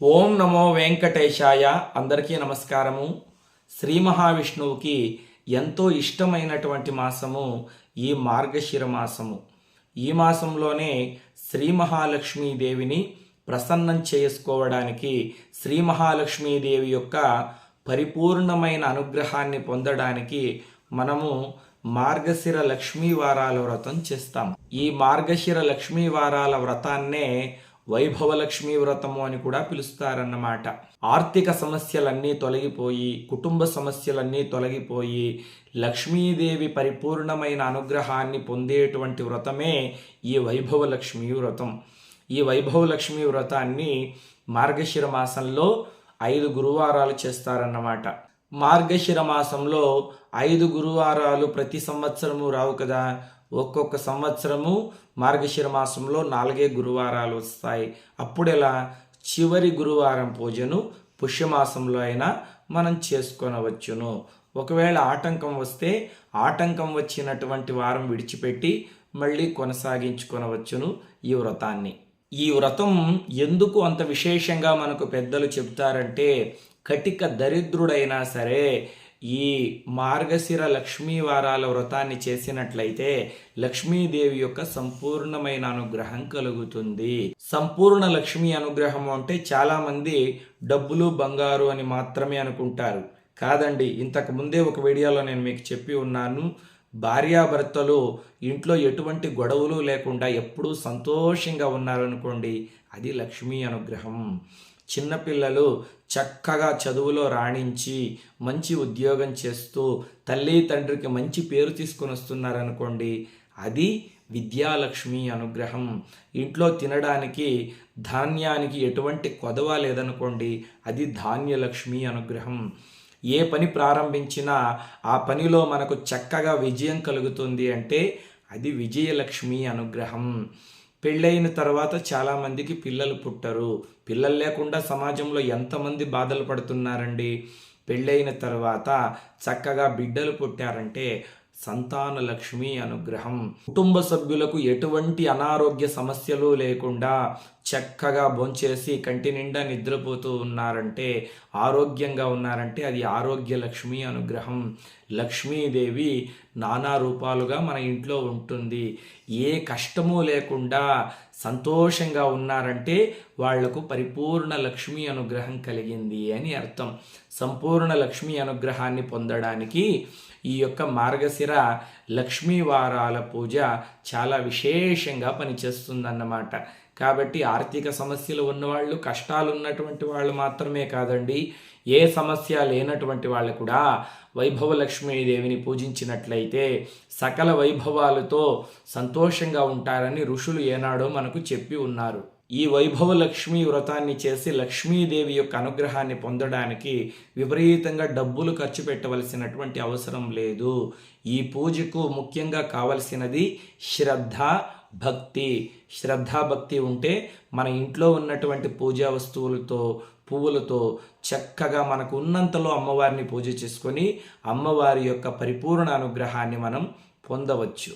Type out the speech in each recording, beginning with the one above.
ఓం నమో వెంకటేశాయ. అందరికీ నమస్కారము. శ్రీ మహావిష్ణువుకి ఎంతో ఇష్టమైనటువంటి మాసము ఈ మార్గశిర మాసము. ఈ మాసంలోనే శ్రీ మహాలక్ష్మీదేవిని ప్రసన్నం చేసుకోవడానికి శ్రీ మహాలక్ష్మీదేవి యొక్క పరిపూర్ణమైన అనుగ్రహాన్ని పొందడానికి మనము మార్గశిర లక్ష్మీ వారాల వ్రతం చేస్తాం ఈ మార్గశిర లక్ష్మీ వారాల వ్రతాన్నే వైభవలక్ష్మీ వ్రతము అని కూడా పిలుస్తారన్నమాట. ఆర్థిక సమస్యలన్నీ తొలగిపోయి కుటుంబ సమస్యలన్నీ తొలగిపోయి లక్ష్మీదేవి పరిపూర్ణమైన అనుగ్రహాన్ని పొందేటువంటి వ్రతమే ఈ వైభవలక్ష్మీ వ్రతం. ఈ వైభవలక్ష్మీ వ్రతాన్ని మార్గశిర మాసంలో ఐదు గురువారాలు చేస్తారన్నమాట. మార్గశిర మాసంలో ఐదు గురువారాలు ప్రతి సంవత్సరము రావు కదా. ఒక్కొక్క సంవత్సరము మార్గశిర మాసంలో నాలుగే గురువారాలు వస్తాయి. అప్పుడెలా? చివరి గురువారం పూజను పుష్యమాసంలో అయినా మనం చేసుకొనవచ్చును. ఒకవేళ ఆటంకం వస్తే ఆటంకం వచ్చినటువంటి వారం విడిచిపెట్టి మళ్ళీ కొనసాగించుకొనవచ్చును ఈ వ్రతాన్ని. ఈ వ్రతం ఎందుకు అంత విశేషంగా మనకు పెద్దలు చెప్తారంటే కటిక దరిద్రుడైనా సరే ఈ మార్గశిర లక్ష్మీ వారాల వ్రతాన్ని చేసినట్లయితే లక్ష్మీదేవి యొక్క సంపూర్ణమైన అనుగ్రహం కలుగుతుంది. సంపూర్ణ లక్ష్మీ అనుగ్రహం అంటే చాలా మంది డబ్బులు బంగారు అని మాత్రమే అనుకుంటారు. కాదండి ఇంతకు ముందే ఒక వీడియోలో నేను మీకు చెప్పి ఉన్నాను. భార్యాభర్తలు ఇంట్లో ఎటువంటి గొడవలు లేకుండా ఎప్పుడూ సంతోషంగా ఉన్నారనుకోండి అది లక్ష్మీ అనుగ్రహం. చిన్నపిల్లలు చక్కగా చదువులో రాణించి మంచి ఉద్యోగం చేస్తూ తల్లి తండ్రికి మంచి పేరు తీసుకొని వస్తున్నారనుకోండి అది విద్యాలక్ష్మి అనుగ్రహం. ఇంట్లో తినడానికి ధాన్యానికి ఎటువంటి కొదవ లేదనుకోండి అది ధాన్యలక్ష్మి అనుగ్రహం. ఏ పని ప్రారంభించినా ఆ పనిలో మనకు చక్కగా విజయం కలుగుతుంది అంటే అది విజయలక్ష్మి అనుగ్రహం. పెళ్ళైన తర్వాత చాలామందికి పిల్లలు పుట్టరు. పిల్లలు లేకుండా సమాజంలో ఎంతమంది బాధలు పడుతున్నారండి? పెళ్ళైన తర్వాత చక్కగా బిడ్డలు పుట్టారంటే సంతాన లక్ష్మి అనుగ్రహం. కుటుంబ సభ్యులకు ఎటువంటి అనారోగ్య సమస్యలు లేకుండా చక్కగా భోంచేసి కంటి నిండా నిద్రపోతూ ఉన్నారంటే ఆరోగ్యంగా ఉన్నారంటే అది ఆరోగ్య లక్ష్మి అనుగ్రహం. లక్ష్మీదేవి నానా రూపాలుగా మన ఇంట్లో ఉంటుంది. ఏ కష్టము లేకుండా సంతోషంగా ఉన్నారంటే వాళ్ళకు పరిపూర్ణ లక్ష్మీ అనుగ్రహం కలిగింది అని అర్థం. సంపూర్ణ లక్ష్మీ అనుగ్రహాన్ని పొందడానికి ఈ యొక్క మార్గశిర లక్ష్మీ వారాల పూజ చాలా విశేషంగా పనిచేస్తుందన్నమాట. కాబట్టి ఆర్థిక సమస్యలు ఉన్నవాళ్ళు కష్టాలు ఉన్నటువంటి వాళ్ళు మాత్రమే కాదండి. ఏ సమస్య లేనటువంటి వాళ్ళు కూడా వైభవ లక్ష్మీదేవిని పూజించినట్లయితే సకల వైభవాలతో సంతోషంగా ఉంటారని ఋషులు ఏనాడో మనకు చెప్పి ఉన్నారు. ఈ వైభవ లక్ష్మీ వ్రతాన్ని చేసి లక్ష్మీదేవి యొక్క అనుగ్రహాన్ని పొందడానికి విపరీతంగా డబ్బులు ఖర్చు పెట్టవలసినటువంటి అవసరం లేదు. ఈ పూజకు ముఖ్యంగా కావలసినది శ్రద్ధ భక్తి. శ్రద్ధాభక్తి ఉంటే మన ఇంట్లో ఉన్నటువంటి పూజా వస్తువులతో పువ్వులతో చక్కగా మనకు ఉన్నంతలో అమ్మవారిని పూజ చేసుకొని అమ్మవారి యొక్క పరిపూర్ణ అనుగ్రహాన్ని మనం పొందవచ్చు.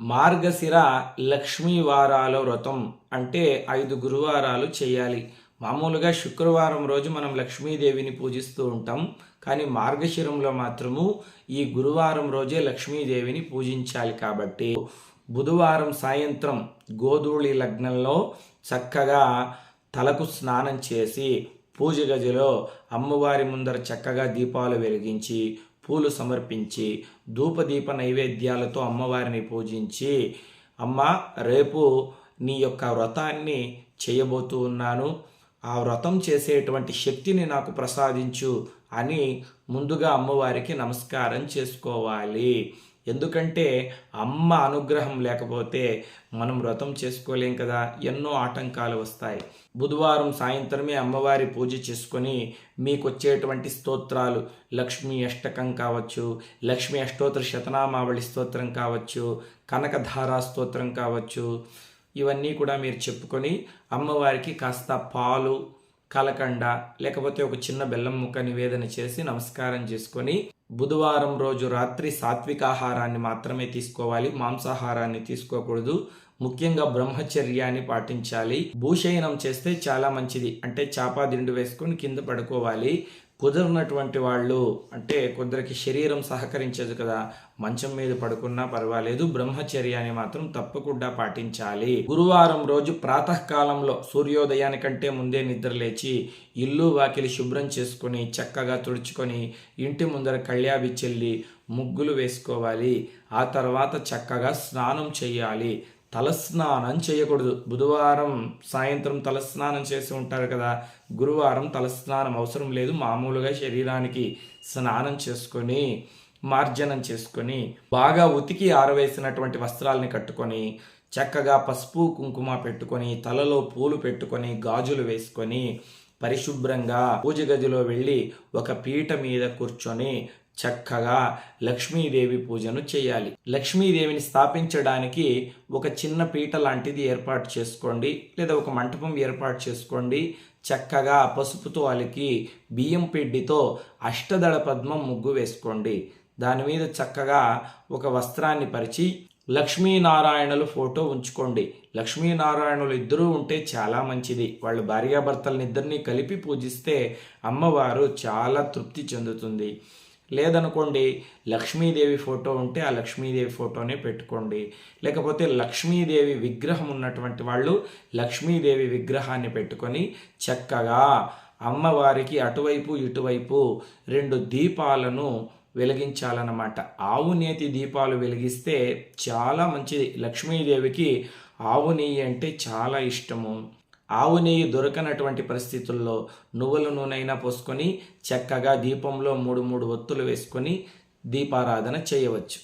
మార్గశిర లక్ష్మీవారాల వ్రతం అంటే ఐదు గురువారాలు చేయాలి. మామూలుగా శుక్రవారం రోజు మనం లక్ష్మీదేవిని పూజిస్తూ ఉంటాం. కానీ మార్గశిరంలో మాత్రము ఈ గురువారం రోజే లక్ష్మీదేవిని పూజించాలి కాబట్టి బుధవారం సాయంత్రం గోధూళి లగ్నంలో చక్కగా తలకు స్నానం చేసి పూజ గదిలో అమ్మవారి ముందర చక్కగా దీపాలు వెలిగించి పూలు సమర్పించి ధూపదీప నైవేద్యాలతో అమ్మవారిని పూజించి అమ్మ రేపు నీ యొక్క వ్రతాన్ని చేయబోతూ ఉన్నాను. ఆ వ్రతం చేసేటువంటి శక్తిని నాకు ప్రసాదించు అని ముందుగా అమ్మవారికి నమస్కారం చేసుకోవాలి. ఎందుకంటే అమ్మ అనుగ్రహం లేకపోతే మనం వ్రతం చేసుకోలేం కదా. ఎన్నో ఆటంకాలు వస్తాయి. బుధవారం సాయంత్రమే అమ్మవారి పూజ చేసుకొని మీకు వచ్చేటువంటి స్తోత్రాలు. లక్ష్మీ అష్టకం కావచ్చు లక్ష్మీ అష్టోత్తర శతనామావళి స్తోత్రం కావచ్చు కనకధారా స్తోత్రం కావచ్చు. ఇవన్నీ కూడా మీరు చెప్పుకొని అమ్మవారికి కాస్త పాలు కలకండ లేకపోతే ఒక చిన్న బెల్లం ముక్క నివేదన చేసి నమస్కారం చేసుకొని బుధవారం రోజు రాత్రి సాత్విక ఆహారాన్ని మాత్రమే తీసుకోవాలి మాంసాహారాన్ని తీసుకోకూడదు. ముఖ్యంగా బ్రహ్మచర్యాన్ని పాటించాలి. భూషయనం చేస్తే చాలా మంచిది. అంటే చాపా దిండు వేసుకొని కింద పడుకోవాలి. కుదరనటువంటి వాళ్ళు అంటే కొందరికి శరీరం సహకరించదు కదా. మంచం మీద పడుకున్నా పర్వాలేదు. బ్రహ్మచర్యాన్ని మాత్రం తప్పకుండా పాటించాలి. గురువారం రోజు ప్రాతకాలంలో సూర్యోదయానికంటే ముందే నిద్ర లేచి ఇల్లు వాకిలి శుభ్రం చేసుకొని చక్కగా తుడుచుకొని ఇంటి ముందర కళ్యాబి చెల్లి ముగ్గులు వేసుకోవాలి. ఆ తర్వాత చక్కగా స్నానం చేయాలి. తలస్నానం చేయకూడదు. బుధవారం సాయంత్రం తలస్నానం చేసి ఉంటారు కదా. గురువారం తలస్నానం అవసరం లేదు. మామూలుగా శరీరానికి స్నానం చేసుకొని మార్జనం చేసుకొని బాగా ఉతికి ఆరవేసినటువంటి వస్త్రాలని కట్టుకొని చక్కగా పసుపు కుంకుమ పెట్టుకొని తలలో పూలు పెట్టుకొని గాజులు వేసుకొని పరిశుభ్రంగా పూజ గదిలో వెళ్ళి ఒక పీట మీద కూర్చొని చక్కగా లక్ష్మీదేవి పూజను చేయాలి. లక్ష్మీదేవిని స్థాపించడానికి ఒక చిన్న పీట లాంటిది ఏర్పాటు చేసుకోండి. లేదా ఒక మంటపం ఏర్పాటు చేసుకోండి. చక్కగా పసుపుతో అలికి బియ్యం పిండితో అష్టదళ పద్మం ముగ్గు వేసుకోండి. దాని మీద చక్కగా ఒక వస్త్రాన్ని పరిచి లక్ష్మీనారాయణలు ఫోటో ఉంచుకోండి. లక్ష్మీనారాయణులు ఇద్దరూ ఉంటే చాలా మంచిది. వాళ్ళు భార్యాభర్తలనిద్దరినీ కలిపి పూజిస్తే అమ్మవారు చాలా తృప్తి చెందుతుంది. లేదనుకోండి లక్ష్మీదేవి ఫోటో ఉంటే ఆ లక్ష్మీదేవి ఫోటోనే పెట్టుకోండి. లేకపోతే లక్ష్మీదేవి విగ్రహం ఉన్నటువంటి వాళ్ళు లక్ష్మీదేవి విగ్రహాన్ని పెట్టుకొని చక్కగా అమ్మవారికి అటువైపు ఇటువైపు రెండు దీపాలను వెలిగించాలన్నమాట. ఆవు నేతి దీపాలు వెలిగిస్తే చాలా మంచిది. లక్ష్మీదేవికి ఆవు నెయ్యి అంటే చాలా ఇష్టము. ఆవు నెయ్యి దొరకనటువంటి పరిస్థితుల్లో నువ్వుల నూనెైనా పోసుకొని చక్కగా దీపంలో మూడు మూడు ఒత్తులు వేసుకొని దీపారాధన చేయవచ్చు.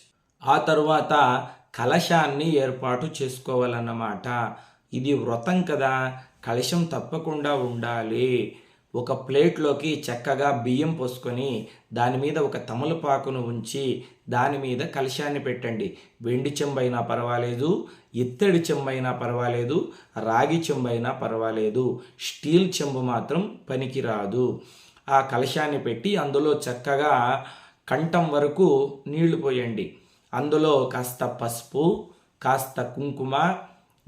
ఆ తరువాత కలశాన్ని ఏర్పాటు చేసుకోవాలన్నమాట. ఇది వ్రతం కదా. కలశం తప్పకుండా ఉండాలి. ఒక ప్లేట్లోకి చక్కగా బియ్యం పోసుకొని దాని మీద ఒక తమలపాకును ఉంచి దాని మీద కలశాన్ని పెట్టండి. వెండి చెంబైనా పర్వాలేదు ఇత్తడి చెంబైనా పర్వాలేదు రాగి చెంబైనా పర్వాలేదు. స్టీల్ చెంబు మాత్రం పనికిరాదు. ఆ కలశాన్ని పెట్టి అందులో చక్కగా కంఠం వరకు నీళ్ళు పోయండి. అందులో కాస్త పసుపు కాస్త కుంకుమ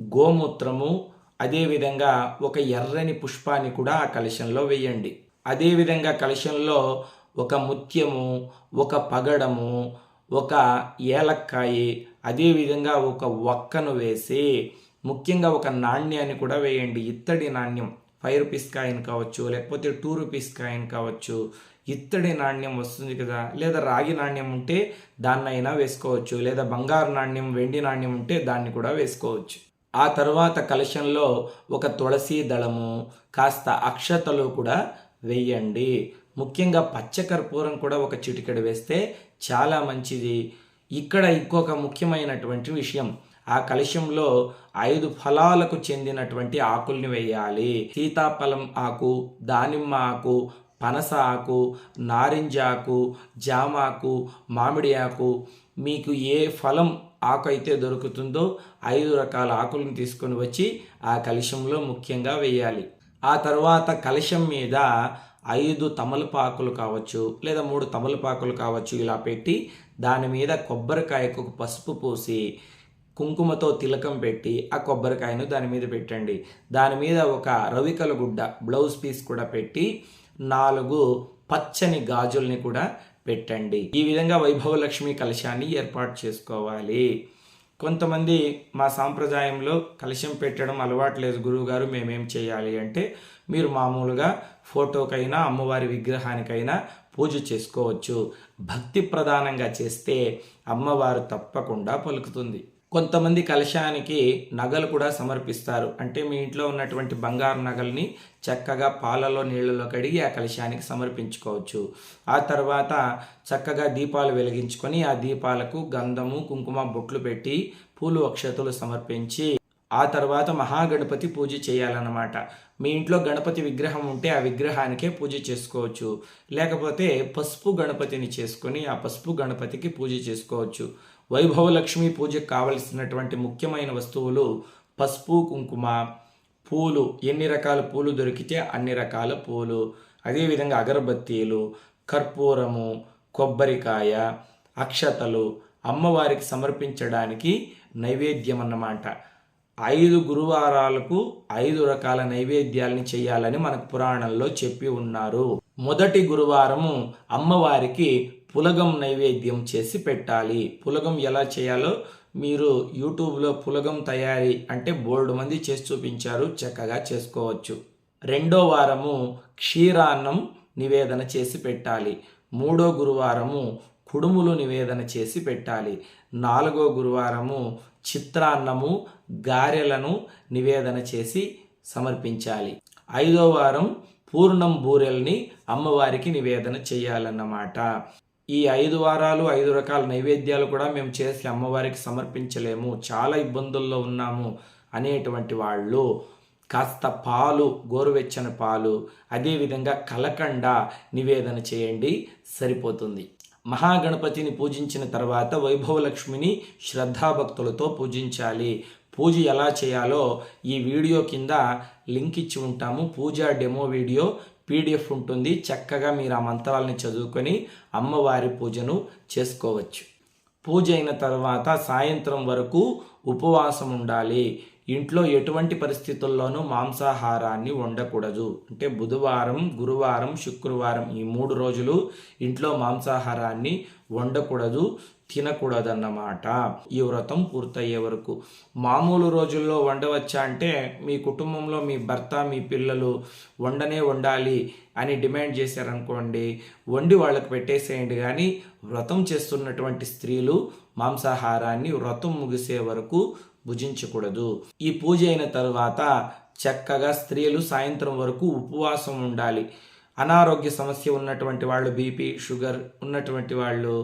గోమూత్రము అదేవిధంగా ఒక ఎర్రని పుష్పాన్ని కూడా ఆ కలశంలో వేయండి. అదేవిధంగా కలశంలో ఒక ముత్యము ఒక పగడము ఒక ఏలక్కాయి అదేవిధంగా ఒక ఒక్కను వేసి ముఖ్యంగా ఒక నాణ్యాన్ని కూడా వేయండి. ఇత్తడి నాణ్యం ఫైవ్ రూపీస్ కాయిన్ కావచ్చు లేకపోతే టూ రూపీస్ కాయిన్ కావచ్చు ఇత్తడి నాణ్యం వస్తుంది కదా. లేదా రాగి నాణ్యం ఉంటే దాన్నైనా వేసుకోవచ్చు. లేదా బంగారు నాణ్యం వెండి నాణ్యం ఉంటే దాన్ని కూడా వేసుకోవచ్చు. ఆ తర్వాత కలశంలో ఒక తులసి దళము కాస్త అక్షతలు కూడా వేయండి. ముఖ్యంగా పచ్చకర్పూరం కూడా ఒక చిటికెడు వేస్తే చాలా మంచిది. ఇక్కడ ఇంకొక ముఖ్యమైనటువంటి విషయం ఆ కలశంలో ఐదు ఫలాలకు చెందినటువంటి ఆకుల్ని వేయాలి. సీతాఫలం ఆకు దానిమ్మ ఆకు పనస ఆకు నారింజ ఆకు జామాకు మామిడి ఆకు మీకు ఏ ఫలం ఆకు అయితే దొరుకుతుందో ఐదు రకాల ఆకులను తీసుకొని వచ్చి ఆ కలశంలో ముఖ్యంగా వేయాలి. ఆ తర్వాత కలశం మీద ఐదు తమలపాకులు కావచ్చు లేదా మూడు తమలపాకులు కావచ్చు ఇలా పెట్టి దాని మీద కొబ్బరికాయకు పసుపు పోసి కుంకుమతో తిలకం పెట్టి ఆ కొబ్బరికాయను దాని మీద పెట్టండి. దాని మీద ఒక రవికల గుడ్డ బ్లౌజ్ పీస్ కూడా పెట్టి నాలుగు పచ్చని గాజుల్ని కూడా పెట్టండి. ఈ విధంగా వైభవలక్ష్మి కలశాన్ని ఏర్పాటు చేసుకోవాలి. కొంతమంది మా సాంప్రదాయంలో కలశం పెట్టడం అలవాటు లేదు. గురువుగారు మేమేం చేయాలి అంటే మీరు మామూలుగా ఫోటోకైనా అమ్మవారి విగ్రహానికైనా పూజ చేసుకోవచ్చు. భక్తి ప్రధానంగా చేస్తే అమ్మవారు తప్పకుండా పలుకుతుంది. కొంతమంది కలశానికి నగలు కూడా సమర్పిస్తారు. అంటే మీ ఇంట్లో ఉన్నటువంటి బంగారు నగల్ని చక్కగా పాలలో నీళ్ళలో కడిగి ఆ కలశానికి సమర్పించుకోవచ్చు. ఆ తర్వాత చక్కగా దీపాలు వెలిగించుకొని ఆ దీపాలకు గంధము కుంకుమ బొట్లు పెట్టి పూలు అక్షతలు సమర్పించి ఆ తర్వాత మహాగణపతి పూజ చేయాలన్నమాట. మీ ఇంట్లో గణపతి విగ్రహం ఉంటే ఆ విగ్రహానికే పూజ చేసుకోవచ్చు. లేకపోతే పసుపు గణపతిని చేసుకొని ఆ పసుపు గణపతికి పూజ చేసుకోవచ్చు. వైభవలక్ష్మి పూజకు కావలసినటువంటి ముఖ్యమైన వస్తువులు పసుపు కుంకుమ పూలు. ఎన్ని రకాల పూలు దొరికితే అన్ని రకాల పూలు. అదేవిధంగా అగరబత్తీలు కర్పూరము కొబ్బరికాయ అక్షతలు అమ్మవారికి సమర్పించడానికి నైవేద్యం అన్నమాట ఐదు గురువారాలకు ఐదు రకాల నైవేద్యాలని చేయాలని మనకు పురాణంలో చెప్పి ఉన్నారు. మొదటి గురువారము అమ్మవారికి పులగం నైవేద్యం చేసి పెట్టాలి. పులగం ఎలా చేయాలో మీరు యూట్యూబ్లో పులగం తయారీ అంటే బోల్డ్ మంది చేసి చూపించారు. చక్కగా చేసుకోవచ్చు. రెండో వారము క్షీరాన్నం నివేదన చేసి పెట్టాలి. మూడో గురువారము కుడుములు నివేదన చేసి పెట్టాలి. నాలుగో గురువారము చిత్రాన్నము గారెలను నివేదన చేసి సమర్పించాలి. ఐదో వారం పూర్ణం బూరెల్ని అమ్మవారికి నివేదన చేయాలన్నమాట. ఈ ఐదు వారాలు ఐదు రకాల నైవేద్యాలు కూడా మేము చేసి అమ్మవారికి సమర్పించలేము. చాలా ఇబ్బందుల్లో ఉన్నాము అనేటువంటి వాళ్ళు కాస్త పాలు గోరువెచ్చని పాలు అదేవిధంగా కలకండ నివేదన చేయండి సరిపోతుంది. మహాగణపతిని పూజించిన తర్వాత వైభవలక్ష్మిని శ్రద్ధాభక్తులతో పూజించాలి. పూజ ఎలా చేయాలో ఈ వీడియో కింద లింక్ ఇచ్చి ఉంటాము. పూజా డెమో వీడియో పీడిఎఫ్ ఉంటుంది. చక్కగా మీరు ఆ మంత్రాలని చదువుకొని అమ్మవారి పూజను చేసుకోవచ్చు. పూజ అయిన తర్వాత సాయంత్రం వరకు ఉపవాసం ఉండాలి. ఇంట్లో ఎటువంటి పరిస్థితుల్లోనూ మాంసాహారాన్ని వండకూడదు. అంటే బుధవారం గురువారం శుక్రవారం ఈ మూడు రోజులు ఇంట్లో మాంసాహారాన్ని వండకూడదు. తినకూడదన్నమాట. ఈ వ్రతం పూర్తయ్యే వరకు. మామూలు రోజుల్లో వండవచ్చా అంటే మీ కుటుంబంలో మీ భర్త మీ పిల్లలు వండనే వండాలి అని డిమాండ్ చేశారనుకోండి వండి వాళ్ళకి పెట్టేసేయండి. కానీ వ్రతం చేస్తున్నటువంటి స్త్రీలు మాంసాహారాన్ని వ్రతం ముగిసే వరకు భుజించకూడదు. ఈ పూజ అయిన తర్వాత చక్కగా స్త్రీలు సాయంత్రం వరకు ఉపవాసం ఉండాలి. అనారోగ్య సమస్య ఉన్నటువంటి వాళ్ళు బీపీ షుగర్ ఉన్నటువంటి వాళ్ళు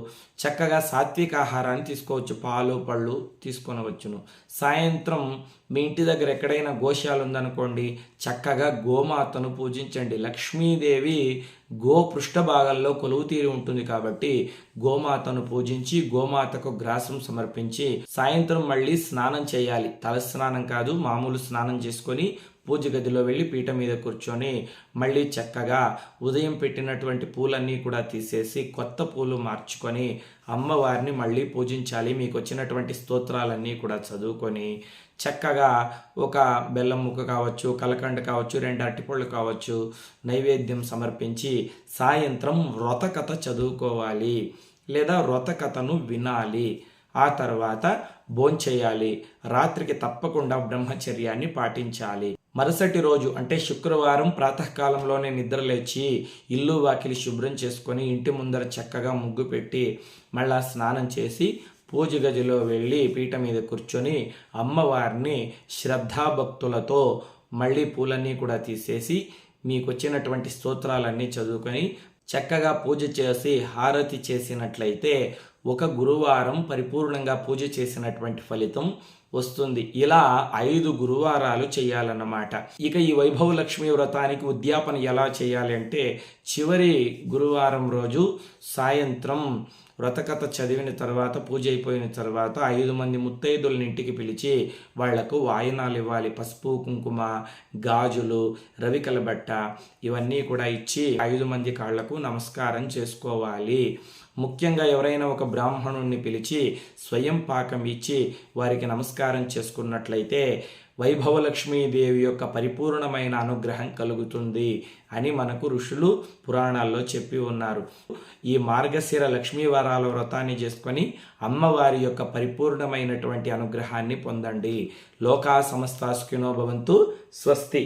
చక్కగా సాత్విక ఆహారాన్ని తీసుకోవచ్చు పాలు పళ్ళు తీసుకొనవచ్చును. సాయంత్రం మీ ఇంటి దగ్గర ఎక్కడైనా గోశాలు ఉందనుకోండి చక్కగా గోమాతను పూజించండి. లక్ష్మీదేవి గో పృష్ఠ భాగాల్లో కొలువు తీరి ఉంటుంది కాబట్టి గోమాతను పూజించి గోమాతకు గ్రాసం సమర్పించి సాయంత్రం మళ్ళీ స్నానం చేయాలి. తల స్నానం కాదు మామూలు స్నానం చేసుకొని పూజ గదిలో వెళ్ళి పీట మీద కూర్చొని మళ్ళీ చక్కగా ఉదయం పెట్టినటువంటి పూలన్నీ కూడా తీసేసి కొత్త పూలు మార్చుకొని అమ్మవారిని మళ్ళీ పూజించాలి. మీకు వచ్చినటువంటి స్తోత్రాలన్నీ కూడా చదువుకొని చక్కగా ఒక బెల్లం ముక్క కావచ్చు కలకండ కావచ్చు రెండు అట్టిపళ్ళు కావచ్చు నైవేద్యం సమర్పించి సాయంత్రం వ్రతకథ చదువుకోవాలి లేదా వ్రతకథను వినాలి. ఆ తర్వాత భోంచేయాలి. రాత్రికి తప్పకుండా బ్రహ్మచర్యాన్ని పాటించాలి. మరుసటి రోజు అంటే శుక్రవారం ప్రాతకాలంలోనే నిద్రలేచి ఇల్లు వాకిలి శుభ్రం చేసుకొని ఇంటి ముందర చక్కగా ముగ్గు పెట్టి మళ్ళా స్నానం చేసి పూజ గదిలో వెళ్ళి పీట మీద కూర్చొని అమ్మవారిని శ్రద్ధాభక్తులతో మళ్ళీ పూలన్నీ కూడా తీసేసి మీకు వచ్చినటువంటి స్తోత్రాలన్నీ చదువుకొని చక్కగా పూజ చేసి హారతి చేసినట్లయితే ఒక గురువారం పరిపూర్ణంగా పూజ చేసినటువంటి ఫలితం వస్తుంది. ఇలా ఐదు గురువారాలు చేయాలన్నమాట. ఇక ఈ వైభవ లక్ష్మి వ్రతానికి ఉద్యాపన ఎలా చేయాలి అంటే చివరి గురువారం రోజు సాయంత్రం వ్రతకథ చదివిన తర్వాత పూజ అయిపోయిన తర్వాత ఐదు మంది ముత్తైదులని ఇంటికి పిలిచి వాళ్ళకు వాయనాలు ఇవ్వాలి. పసుపు కుంకుమ గాజులు రవికల బట్ట ఇవన్నీ కూడా ఇచ్చి ఐదు మంది కాళ్ళకు నమస్కారం చేసుకోవాలి. ముఖ్యంగా ఎవరైనా ఒక బ్రాహ్మణుణ్ణి పిలిచి స్వయం పాకం ఇచ్చి వారికి నమస్కారం చేసుకున్నట్లయితే వైభవలక్ష్మీదేవి యొక్క పరిపూర్ణమైన అనుగ్రహం కలుగుతుంది అని మనకు ఋషులు పురాణాల్లో చెప్పి ఉన్నారు. ఈ మార్గశిర లక్ష్మీవారాల వ్రతాన్ని చేసుకొని అమ్మవారి యొక్క పరిపూర్ణమైనటువంటి అనుగ్రహాన్ని పొందండి. లోకా సమస్తాసుకినో భవంతు స్వస్తి.